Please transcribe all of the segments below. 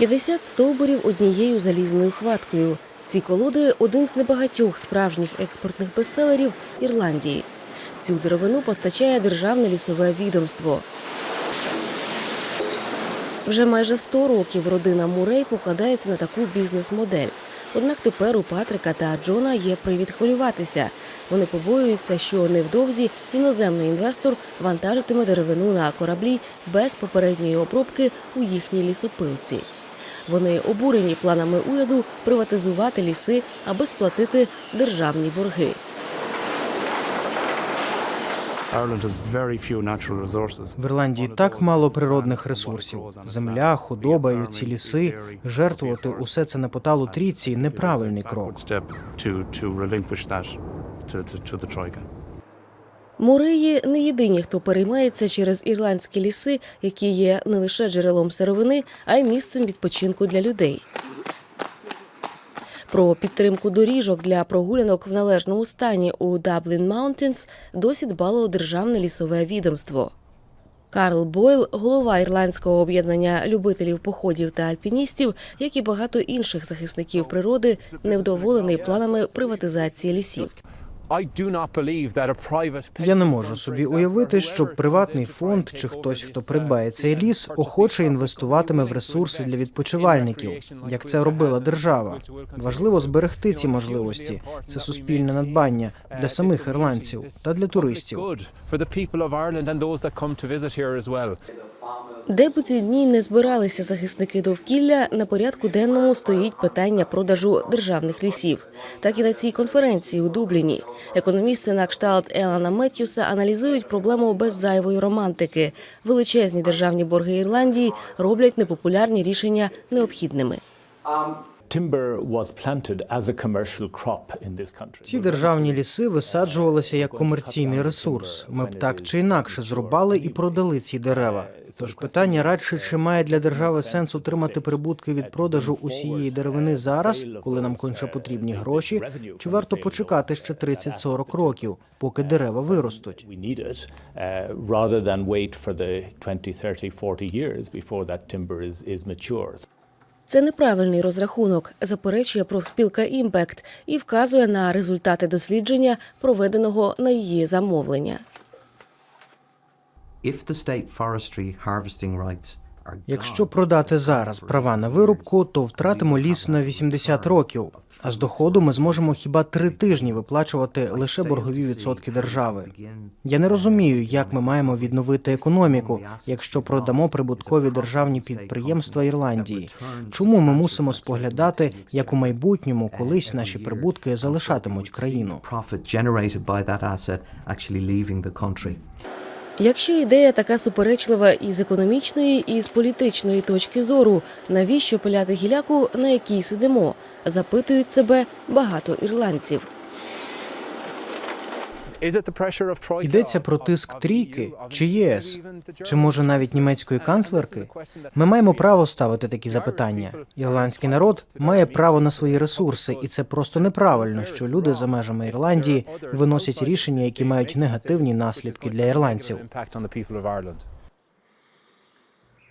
50 стовбурів однією залізною хваткою. Ці колоди один з небагатьох справжніх експортних бестселерів Ірландії. Цю деревину постачає державне лісове відомство. Вже майже 100 років родина Мурей покладається на таку бізнес-модель. Однак тепер у Патрика та Джона є привід хвилюватися. Вони побоюються, що невдовзі іноземний інвестор вантажитиме деревину на кораблі без попередньої обробки у їхній лісопилці. Вони обурені планами уряду приватизувати ліси, аби сплатити державні борги. В Ірландії так мало природних ресурсів: земля, худоба і ці ліси. Жертвувати усе це на поталу трійці неправильний крок. Муреї не єдині, хто переймається через ірландські ліси, які є не лише джерелом сировини, а й місцем відпочинку для людей. Про підтримку доріжок для прогулянок в належному стані у Даблін Маунтінс досі дбало державне лісове відомство. Карл Бойл, голова ірландського об'єднання любителів походів та альпіністів, як і багато інших захисників природи, невдоволений планами приватизації лісів. I do not believe that a private Я не можу собі уявити, що приватний фонд чи хтось, хто придбає цей ліс, охоче інвестуватиме в ресурси для відпочивальників, як це робила держава. Важливо зберегти ці можливості. Це суспільне надбання для самих ірландців та для туристів. good for the people of Ireland and those that come to visit here as well. Де б у ці дні не збиралися захисники довкілля, на порядку денному стоїть питання продажу державних лісів. Так і на цій конференції у Дубліні. Економісти на кшталт Елана Меттюса аналізують проблему без зайвої романтики. Величезні державні борги Ірландії роблять непопулярні рішення необхідними. Ці державні ліси висаджувалися як комерційний ресурс. Ми б так чи інакше зрубали і продали ці дерева. Тож питання радше, чи має для держави сенс отримати прибутки від продажу усієї деревини зараз, коли нам конче потрібні гроші, чи варто почекати ще 30-40 років, поки дерева виростуть? Uh, rather than wait for the 20, 30, 40 years before that timber is, is mature. Це неправильний розрахунок, заперечує профспілка Імпект і вказує на результати дослідження, проведеного на її замовлення. If Якщо продати зараз права на вирубку, то втратимо ліс на 80 років. А з доходу ми зможемо хіба три тижні виплачувати лише боргові відсотки держави. Я не розумію, як ми маємо відновити економіку, якщо продамо прибуткові державні підприємства Ірландії. Чому ми мусимо споглядати, як у майбутньому колись наші прибутки залишатимуть країну? Якщо ідея така суперечлива і з економічної, і з політичної точки зору, навіщо пиляти гіляку, на якій сидимо? Запитують себе багато ірландців. Йдеться про тиск трійки чи ЄС, чи може навіть німецької канцлерки. Ми маємо право ставити такі запитання. Ірландський народ має право на свої ресурси, і це просто неправильно, що люди за межами Ірландії виносять рішення, які мають негативні наслідки для ірландців. Impact on the people of Ireland.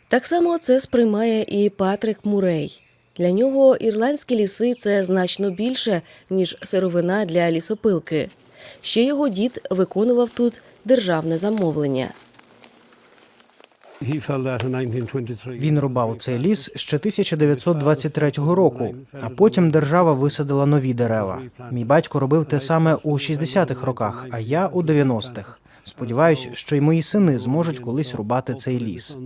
Так само це сприймає і Патрик Мурей. Для нього ірландські ліси це значно більше, ніж сировина для лісопилки. Ще його дід виконував тут державне замовлення. He fell that in 1923. Він рубав цей ліс ще 1923 року, а потім держава висадила нові дерева. Мій батько робив те саме у 60-х роках, а я у 90-х. Сподіваюсь, що й мої сини зможуть колись рубати цей ліс.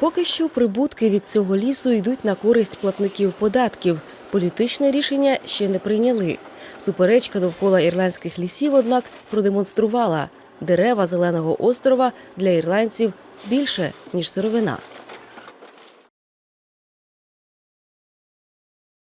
Поки що прибутки від цього лісу йдуть на користь платників податків. Політичне рішення ще не прийняли. Суперечка довкола ірландських лісів, однак, продемонструвала дерева зеленого острова для ірландців більше ніж сировина.